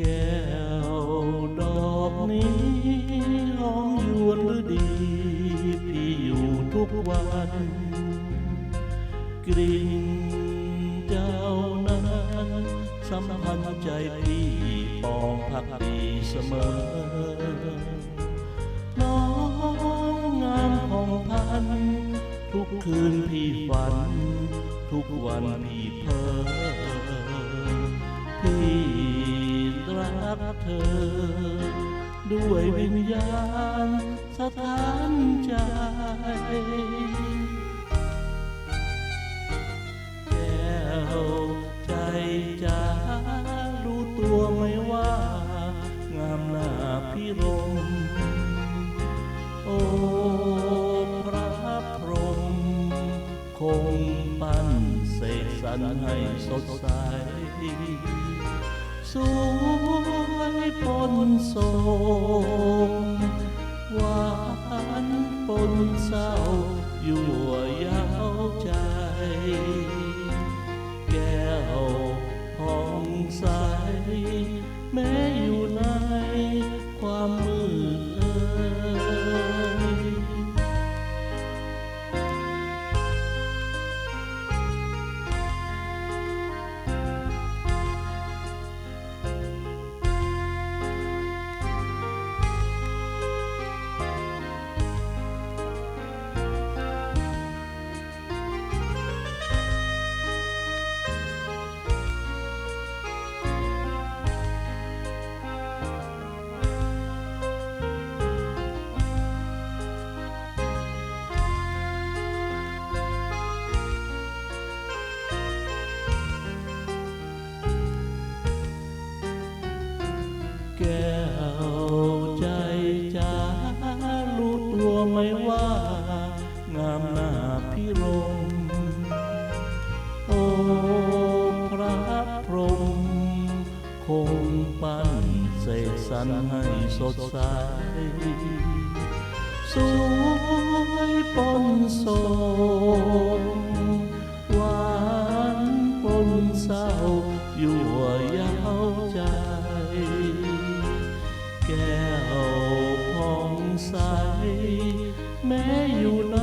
แก้วดอกนี้หอมยวนหดี พี่อยู่ทุกวันกลิ่นเจ้านั้นสัมพันธ์ใจพี่ปองพักดีเสมอ น้องงามของพัน ทุกคืนพี่ฝัน ทุกวันพี่เพ้อ กเธอ ด้วยวิญญาณสถานใจแก้วใจจ๋ารู้ตัวไหมว่า งามหน้าพี่รมโอ้พระพรหมคงปั้นเสกสรรให้สดใสสวย ปนโศกหวานปนเศร้ายั่วยาวใจ แก้วใจจ๋ารู้ตัวไหมว่า งามหน้าพี่รม โอ้พระพรหมคงปั้นเสกสรรให้สดใสสวยปนโศก แก้วผ่องใส แม้อยู่ใน